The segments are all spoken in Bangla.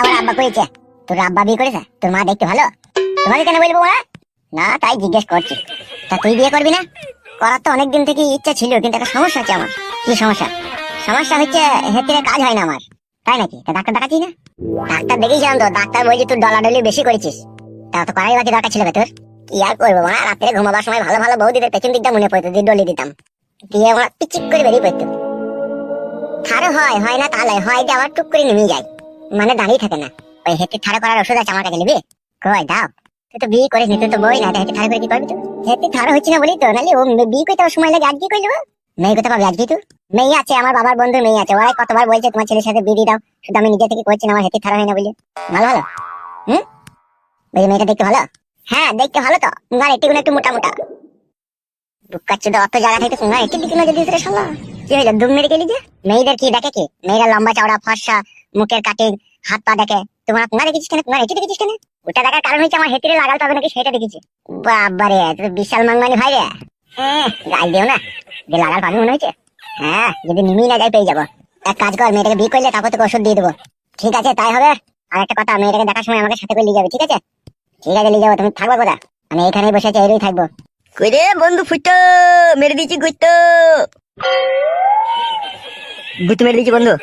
আমার আব্বা করেছে তোর আব্বা বিয়ে করেছে? তোর মা দেখতে ভালো? তোমাকে কেন বলব না না, তাই জিজ্ঞেস করছি। তা তুই বিয়ে করবি না? করার তো অনেকদিন থেকে ইচ্ছা ছিল, কিন্তু একটা সমস্যা আছে আমার। কি সমস্যা? সমস্যা হচ্ছে হেতিরে কাজ হয় না আমার। তাই নাকি? তা ডাক্তার দেখাচ্ছি না? ডাক্তার দেখেছিলাম তো, ডাক্তার বলছে তুই ডলাডলি বেশি করেছিস। তা তো করাই বাকি দরকার ছিল তোর। কি আর করব মা রাত্রে ঘুমাবার সময় ভালো ভালো বৌদিদের পেছন দিকটা মনে পড়তো, দিয়ে ডলি দিতাম। দিয়ে ওরা পিচিক করে বেরিয়ে পড়তো। থারো হয় হয় না, তাহলে হয় যে আবার টুক করে নেমে যায়। মানে দাঁড়িয়ে থাকে না। ওই হেঁটে ঠাড়া করার ওষুধ আছে আমার কাছে নিবি? কই, দাও। তুই তো বিয়ে করিস নি তুই তো বই না হেঁটে ঠাড়া করে কি করবি তুই? হেঁটে ঠাড়া হচ্ছে না বলি তো, নাহলে ও বিয়ে করতে সময় লাগে, আজকে দেবো মেয়ে কোথাও পাবি আজকে তুই? মেয়ে আছে, আমার বাবার বন্ধু মেয়ে আছে, ওরাই কতবার বলছে তোমার ছেলের সাথে বিয়ে দাও, শুধু আমি নিজে থেকে করছি না, আমার হেঁটে ঠাড়া হয় না বলে। ভালো ভালো? হুম? বলছি মেয়েটা দেখতে ভালো? হ্যাঁ দেখতে ভালো তো গান একটু একটু মোটা মোটা। বুকাচ্ছে তো অত জায়গা থেকে না একটু দিকে নজর দিতে শালা কি হইল দুম মেরে গেলি যে? মেয়েদের কি, দেখে কি? মেয়েরা লম্বা চওড়া, ফর্সা মুখের কাটিং, হাত পা দেখে। তোমার কুঙা দেখেছিস কেন? কুঙা রেখে দেখেছিস কেন? ওটা দেখার কারণ হচ্ছে আমার হেতিরে লাগাল তবে নাকি সেটা দেখেছি। বাবারে তুই বিশাল মাংমানি ভাই রে। হ্যাঁ গাল দিও না। যে লাগাল পাবি মনে হচ্ছে হ্যাঁ যদি নিমি না যাই পেয়ে যাব। এক কাজ কর, মেয়েটাকে বিয়ে করলে তারপর তোকে ওষুধ দিয়ে দেবো। ঠিক আছে, তাই হবে। আর একটা কথা, মেয়েটাকে দেখার সময় আমাকে সাথে করে নিয়ে যাবে, ঠিক আছে? ঠিক আছে, নিয়ে যাব। তুমি থাকব কোথা আমি এখানেই বসে আছি এরই থাকব। কই রে, বন্ধু, ফুটো, মেরে দিয়েছি গুইতো গুইতো মেরে দিয়েছি, বন্ধু।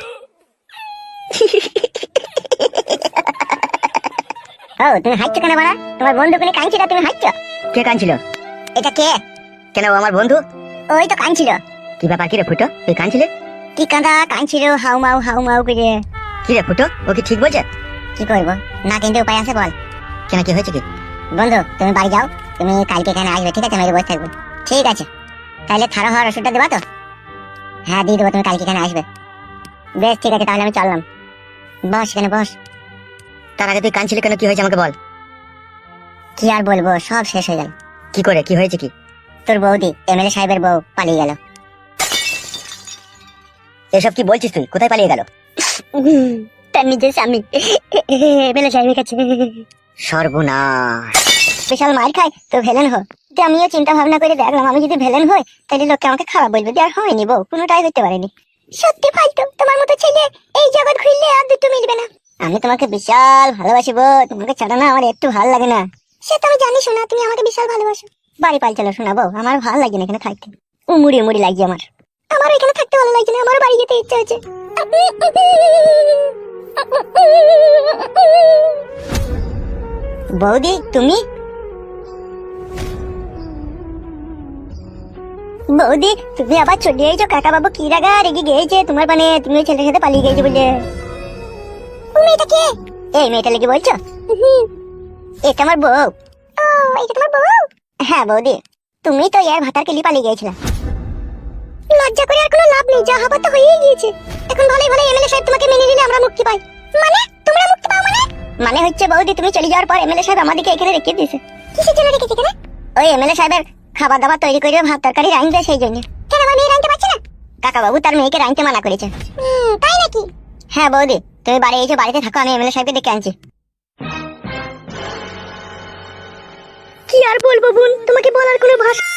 ও তুমি হাঁটছো কেন বাড়া? তোমার বন্ধু কোনে কাঁদছিল তুমি হাঁটছো? কে কানছিল এটা কে? কেন ও আমার বন্ধু? ওই তো কাঁদছিল। কি ব্যাপার কি রে ফুটো? তুই কানছিলে কি কাঁদা কাঁদছিল হাউ মাউ হাউ মাউ করে। কি রে ফুটো ও কি ঠিক বলছে? কি করব? না কিন্তু উপায় আছে বল। কেন কি হয়েছে কি? বন্ধু তুমি বাড়ি যাও তুমি কালকে এখানে আসবে ঠিক আছে? আমি বসে থাকব। ঠিক আছে। তাহলে থারো হওয়ার ওষুধটা দেবা তো? হ্যাঁ দিয়ে দেবো তুমি কালকে এখানে আসবে। বেশ ঠিক আছে তাহলে আমি চললাম। বস এখানে বস। তার আগে তুই কানছিলে কেন? কি হয়েছে আমাকে বল। কি আর বলব সব শেষ হয়ে গেল। কি করে? কি হয়েছে কি? তোর বৌদি এমএলএ সাহেবের বউ পালিয়ে গেল। এসব কি বলছিস তুই? কোথায় পালিয়ে গেল? তার নিজের স্বামী। এমএলএ সাহেবের কাছে সর্বনাশ। বিশাল মার খায় তো ভেলেন হো আমিও চিন্তা ভাবনা করে দেখলাম আমি যদি ভেলেন হই তাহলে লোককে আমাকে খারাপ বলবে। আর হয়নি বউ কোনোটাই করতে পারেনি। সত্যি ফালতু তোমার মতো ছেলে এই জগৎ খুললে আর দুটো মিলবে না। আমি তোমাকে বিশাল ভালোবাসি বউ তোমাকে ছাড়া না আমার একটু ভালো লাগে না। সে তো আমি জানি শোনা তুমি আমাকে বিশাল ভালোবাসো। বাড়ি পাল চলো শোনা বউ আমার ভালো লাগে না এখানে থাকতে। উমুড়ি উমুড়ি লাগছে আমার। আমার এখানে থাকতে ভালো লাগছে না আমার বাড়ি যেতে ইচ্ছে হচ্ছে। বৌদি তুমি? বৌদি তুমি আবার চলে এসো কাকা বাবু কি রাগা রেগে গিয়েছে? তোমার মানে তুমি ওই ছেলের সাথে পালিয়ে বলে। মেয়েটা কে? এই মেয়েটা লেগে বলছো? এটা আমার বউ। ও এটা তোমার বউ? হ্যাঁ বৌদি। তুমি তো ভাতার কেলি পালিয়ে গিয়েছিলে। লজ্জা করে আর কোনো লাভ নেই যা হবার তো হয়েই গিয়েছে। এখন ভালোই ভালো এমএলএ সাহেব তোমাকে মেনে নিলে আমরা মুক্তি পাই। মানে? তোমরা মুক্তি পাও মানে? মানে হচ্ছে বৌদি তুমি চলে যাওয়ার পর এমএলএ সাহেব আমাদেরকে এখানে রেখে দিয়েছে। কিসের জন্য রেখেছে এখানে? ওই এমএলএ সাহেবের খাবার দাবার তৈরি করে ভাত তরকারি রাঁধবে সেই জন্য। কেন আমার মেয়ে রাঁধতে পারছে না? কাকা বাবু তার মেয়েকে রাঁধতে মানা করেছে। তাই নাকি? হ্যাঁ বৌদি তুমি বাড়ি এসে বাড়িতে থাকো আমি এমএলএ সাহেবকে ডেকে আনছি। কি আর বলব বোন তোমাকে বলার কোনো ভাষা